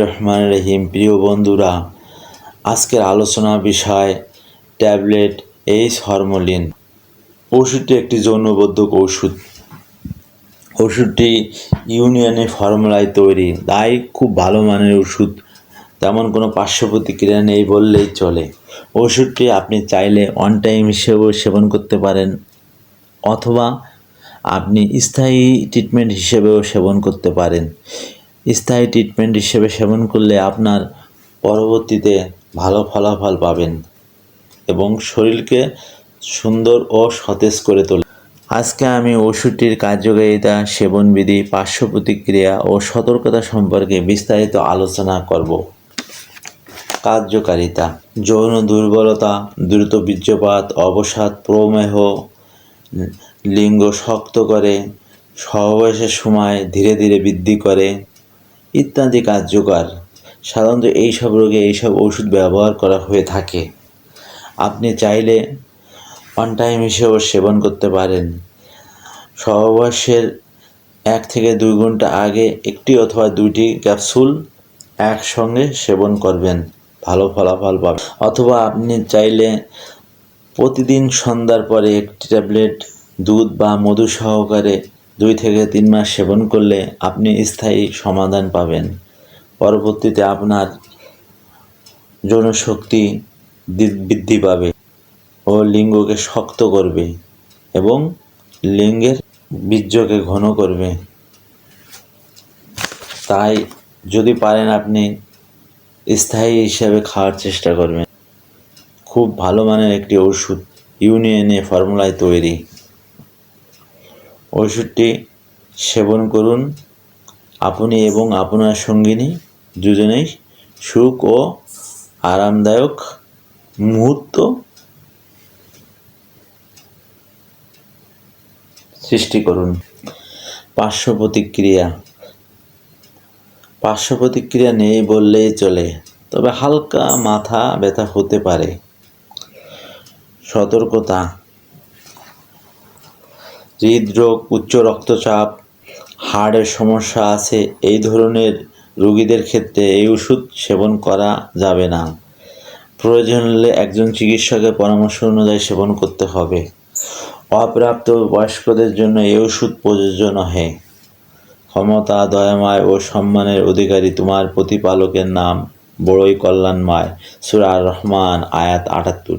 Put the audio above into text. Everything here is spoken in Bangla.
রহমান রহিম। প্রিয় বন্ধুরা, আজকের আলোচনা বিষয় ট্যাবলেট এইচ হরমোলিন। ওষুধটি একটি যৌনবদ্ধক ওষুধ। ওষুধটি ইউনিয়নে ফর্মুলায় তৈরি, তাই খুব ভালো মানের ওষুধ। তেমন কোনো পার্শ্ব প্রতিক্রিয়া নেই বললেই চলে। ওষুধটি আপনি চাইলে অন টাইম হিসেবেও সেবন করতে পারেন, অথবা আপনি স্থায়ী ট্রিটমেন্ট হিসেবেও সেবন করতে পারেন। স্থায়ী ট্রিটমেন্ট হিসেবে সেবন করলে আপনার পরবর্তীতে ভালো ফলাফল পাবেন এবং শরীরকে সুন্দর ও সতেজ করে তোলে। আজকে আমি ওষুধটির কার্যকারিতা, সেবনবিধি, পার্শ্ব প্রতিক্রিয়া ও সতর্কতা সম্পর্কে বিস্তারিত আলোচনা করব। কার্যকারিতা, যৌন দুর্বলতা, দ্রুত বীর্যপাত, অবসাদ, প্রমেহ, লিঙ্গ শক্ত করে সহবাসের সময় ধীরে ধীরে বৃদ্ধি করে ইত্যাদি কার্যকর সাধারণত এইসব রোগে এইসব ওষুধ ব্যবহার করা হয়ে থাকে। আপনি চাইলে ওয়ান টাইম হিসেবেও সেবন করতে পারেন। সহবাসের এক থেকে দুই ঘণ্টা আগে একটি অথবা দুইটি ক্যাপসুল একসঙ্গে সেবন করবেন। ভালো ফলাফল পাবেন। অথবা আপনি চাইলে প্রতিদিন সন্ধ্যার পরে একটি ট্যাবলেট, দুধ বা মধু সহকারে দুই থেকে তিন মাস সেবন করলে আপনি স্থায়ী সমাধান পাবেন। পরবর্তীতে আপনার যৌনশক্তি বৃদ্ধি পাবে ও লিঙ্গকে শক্ত করবে এবং লিঙ্গের বীর্যকে ঘন করবে। তাই যদি পারেন আপনি স্থায়ী হিসাবে খাওয়ার চেষ্টা করবেন। খুব ভালো মানের একটি ওষুধ ইউনিয়নে ফর্মুলায় তৈরি। ওষুধটি সেবন করুন। আপনি এবং আপনার সঙ্গিনী দুজনেই সুখ ও আরামদায়ক মুহূর্ত সৃষ্টি করুন। পার্শ্ব প্রতিক্রিয়া। পার্শ্ব প্রতিক্রিয়া নেই বললেই চলে, তবে হালকা মাথা ব্যথা হতে পারে। সতর্কতা। হৃদরোগ, উচ্চ রক্তচাপ, হাড়ের সমস্যা আছে, এই ধরনের রোগীদের ক্ষেত্রে এই ওষুধ সেবন করা যাবে না। প্রয়োজন হলে একজন চিকিৎসকের পরামর্শ অনুযায়ী সেবন করতে হবে। অপ্রাপ্ত বয়স্কদের জন্য এই ওষুধ প্রযোজ্য নহে। ক্ষমতা, দয়াময় ও সম্মানের অধিকারী তোমার প্রতিপালকের নাম বড়ই কল্যাণময়। সুরা আর রহমান আয়াত আটাত্তর।